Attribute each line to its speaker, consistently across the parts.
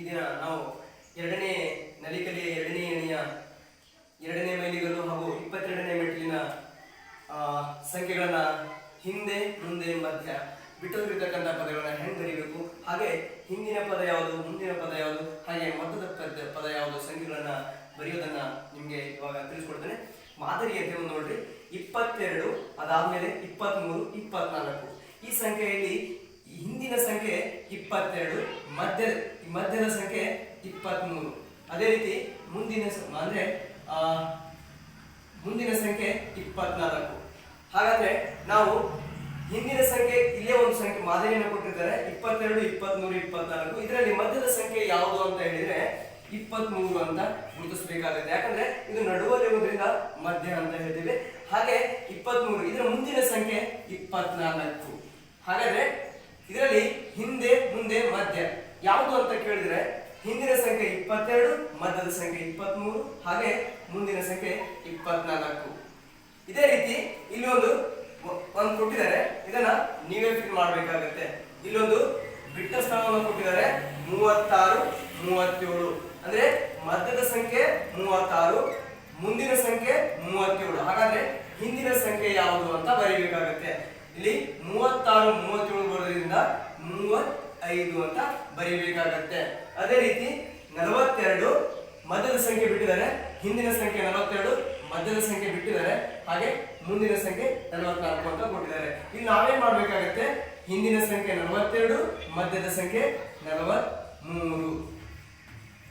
Speaker 1: ಈ ದಿನ ನಾವು ಎರಡನೇ ನಲಿಕಲೆಯ ಎರಡನೇ ಎಣೆಯ ಎರಡನೇ ಮೈಲಿಗಲ್ಲು ಹಾಗೂ ಇಪ್ಪತ್ತೆರಡನೇ ಮೆಟ್ಟಿಲಿನ ಸಂಖ್ಯೆಗಳನ್ನ ಹಿಂದೆ ಮುಂದೆ ಮಧ್ಯ ಬಿಟ್ಟು ಪದಗಳನ್ನು ಹೆಂಗ್ ಬರೀಬೇಕು? ಹಾಗೆ ಹಿಂದಿನ ಪದ ಯಾವುದು, ಮುಂದಿನ ಪದ ಯಾವುದು, ಹಾಗೆ ಮೊದಲ ಪದ ಪದ ಯಾವುದು ಸಂಖ್ಯೆಗಳನ್ನ ಬರೆಯೋದನ್ನ ನಿಮ್ಗೆ ಇವಾಗ ತಿಳಿಸ್ಕೊಡ್ತೇನೆ. ಮಾದರಿಯಂತೆ ಒಂದು ನೋಡ್ರಿ, ಇಪ್ಪತ್ತೆರಡು ಅದಾದ್ಮೇಲೆ ಇಪ್ಪತ್ಮೂರು, ಇಪ್ಪತ್ನಾಲ್ಕು. ಈ ಸಂಖ್ಯೆಯಲ್ಲಿ ಹಿಂದಿನ ಸಂಖ್ಯೆ ಇಪ್ಪತ್ತೆರಡು ಮಧ್ಯ ಮಧ್ಯದ ಸಂಖ್ಯೆ ಇಪ್ಪತ್ಮೂರು. ಅದೇ ರೀತಿ ಮುಂದಿನ ಅಂದ್ರೆ ಮುಂದಿನ ಸಂಖ್ಯೆ ಇಪ್ಪತ್ನಾಲ್ಕು. ಹಾಗಾದ್ರೆ ನಾವು ಹಿಂದಿನ ಸಂಖ್ಯೆ, ಇಲ್ಲೇ ಒಂದು ಸಂಖ್ಯೆ ಮಾದರಿಯನ್ನು ಕೊಟ್ಟಿದ್ದಾರೆ ಇಪ್ಪತ್ತೆರಡು, ಇಪ್ಪತ್ಮೂರು, ಇಪ್ಪತ್ನಾಲ್ಕು. ಇದರಲ್ಲಿ ಮಧ್ಯದ ಸಂಖ್ಯೆ ಯಾವುದು ಅಂತ ಹೇಳಿದ್ರೆ ಇಪ್ಪತ್ಮೂರು ಅಂತ ಗುರುತಿಸಬೇಕಾಗುತ್ತೆ. ಯಾಕಂದ್ರೆ ಇದು ನಡುವಲ್ಲಿರುವುದರಿಂದ ಮಧ್ಯ ಅಂತ ಹೇಳ್ತೀವಿ. ಹಾಗೆ ಇಪ್ಪತ್ಮೂರು, ಇದರ ಮುಂದಿನ ಸಂಖ್ಯೆ ಇಪ್ಪತ್ನಾಲ್ಕು. ಹಾಗಾದ್ರೆ ಇದರಲ್ಲಿ ಹಿಂದೆ, ಮುಂದೆ, ಮಧ್ಯ. ಯಾವುದು ಅಂತ ಕೇಳಿದ್ರೆ ಹಿಂದಿನ ಸಂಖ್ಯೆ ಇಪ್ಪತ್ತೆರಡು, ಮಧ್ಯದ ಸಂಖ್ಯೆ ಇಪ್ಪತ್ಮೂರು, ಹಾಗೆ ಮುಂದಿನ ಸಂಖ್ಯೆ ಇಪ್ಪತ್ನಾಲ್ಕು. ಇದೇ ರೀತಿ ಇಲ್ಲಿ ಒಂದು ಒಂದು ಕೊಟ್ಟಿದ್ದಾರೆ. ಇದನ್ನ ನೀವೇ ಫಿಲ್ ಮಾಡಬೇಕಾಗತ್ತೆ. ಇಲ್ಲೊಂದು ಬಿಟ್ಟ ಸ್ಥಳವನ್ನು ಕೊಟ್ಟಿದ್ದಾರೆ. ಮೂವತ್ತಾರು, ಮೂವತ್ತೇಳು. ಅಂದ್ರೆ ಮಧ್ಯದ ಸಂಖ್ಯೆ ಮೂವತ್ತಾರು, ಮುಂದಿನ ಸಂಖ್ಯೆ ಮೂವತ್ತೇಳು. ಹಾಗಾದ್ರೆ ಹಿಂದಿನ ಸಂಖ್ಯೆ ಯಾವುದು ಅಂತ ಬರೀಬೇಕಾಗುತ್ತೆ. ಇಲ್ಲಿ ಮೂವತ್ತಾರು, ಮೂವತ್ತೇಳು ಮೂವತ್ತೈದು ಅಂತ ಬರೀಬೇಕಾಗತ್ತೆ. ಅದೇ ರೀತಿ ನಲವತ್ತೆರಡು ಮಧ್ಯದ ಸಂಖ್ಯೆ ಬಿಟ್ಟಿದ್ದಾರೆ. ಹಿಂದಿನ ಸಂಖ್ಯೆ ನಲವತ್ತೆರಡು ಮಧ್ಯದ ಸಂಖ್ಯೆ ಬಿಟ್ಟಿದ್ದಾರೆ. ಹಾಗೆ ಮುಂದಿನ ಸಂಖ್ಯೆ ನಲವತ್ನಾಲ್ಕು ಅಂತ ಕೊಟ್ಟಿದ್ದಾರೆ. ಇಲ್ಲಿ ನಾವೇನ್ ಮಾಡ್ಬೇಕಾಗತ್ತೆ? ಹಿಂದಿನ ಸಂಖ್ಯೆ ನಲವತ್ತೆರಡು, ಮಧ್ಯದ ಸಂಖ್ಯೆ ನಲವತ್ಮೂರು.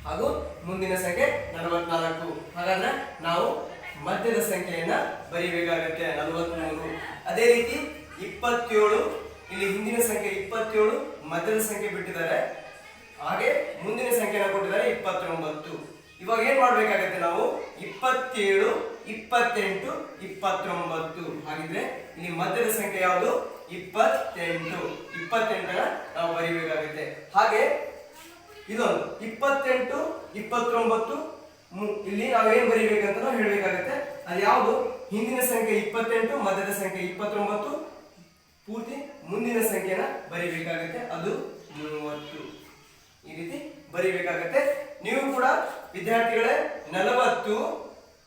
Speaker 1: ಹಾಗೂ ಮುಂದಿನ ಸಂಖ್ಯೆ ನಲವತ್ನಾಲ್ಕು. ಹಾಗಾದ್ರೆ ನಾವು ಮಧ್ಯದ ಸಂಖ್ಯೆಯನ್ನ ಬರೀಬೇಕಾಗತ್ತೆ, ನಲವತ್ಮೂರು. ಅದೇ ರೀತಿ ಇಪ್ಪತ್ತೇಳು ಇಲ್ಲಿ ಹಿಂದಿನ ಸಂಖ್ಯೆ ಇಪ್ಪತ್ತೇಳು, ಮಧ್ಯದ ಸಂಖ್ಯೆ ಬಿಟ್ಟಿದ್ದಾರೆ. ಹಾಗೆ ಮುಂದಿನ ಸಂಖ್ಯೆನ ಕೊಟ್ಟಿದ್ದಾರೆ ಇಪ್ಪತ್ತೊಂಬತ್ತು. ಇವಾಗ ಏನ್ ಮಾಡ್ಬೇಕಾಗತ್ತೆ ನಾವು? ಇಪ್ಪತ್ತೇಳು, ಇಪ್ಪತ್ತೆಂಟು, ಇಪ್ಪತ್ತೊಂಬತ್ತು. ಹಾಗಿದ್ರೆ ಇಲ್ಲಿ ಮಧ್ಯದ ಸಂಖ್ಯೆ ಯಾವುದು? ಇಪ್ಪತ್ತೆಂಟು. ಇಪ್ಪತ್ತೆಂಟರ ನಾವು ಬರೀಬೇಕಾಗುತ್ತೆ. ಹಾಗೆ ಇದೊಂದು. ಇಪ್ಪತ್ತೆಂಟು, ಇಪ್ಪತ್ತೊಂಬತ್ತು ಇಲ್ಲಿ ನಾವು ಏನ್ ಬರೀಬೇಕಂತ ನಾವು ಹೇಳ್ಬೇಕಾಗತ್ತೆ? ಅದು ಯಾವುದು? ಹಿಂದಿನ ಸಂಖ್ಯೆ ಇಪ್ಪತ್ತೆಂಟು, ಮಧ್ಯದ ಸಂಖ್ಯೆ ಇಪ್ಪತ್ತೊಂಬತ್ತು ಪೂರ್ತಿ ಮುಂದಿನ ಸಂಖ್ಯೆನ ಬರೀಬೇಕಾಗತ್ತೆ. ಅದು ಮೂವತ್ತು. ಈ ರೀತಿ ಬರೀಬೇಕಾಗತ್ತೆ. ನೀವು ಕೂಡ ವಿದ್ಯಾರ್ಥಿಗಳೇ, ನಲವತ್ತು,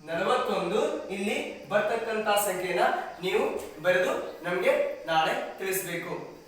Speaker 1: ನಲವತ್ತೊಂದು ಇಲ್ಲಿ ಬರ್ತಕ್ಕಂತ ಸಂಖ್ಯೆನ ನೀವು ಬರೆದು ನಮಗೆ ನಾಳೆ ತಿಳಿಸ್ಬೇಕು.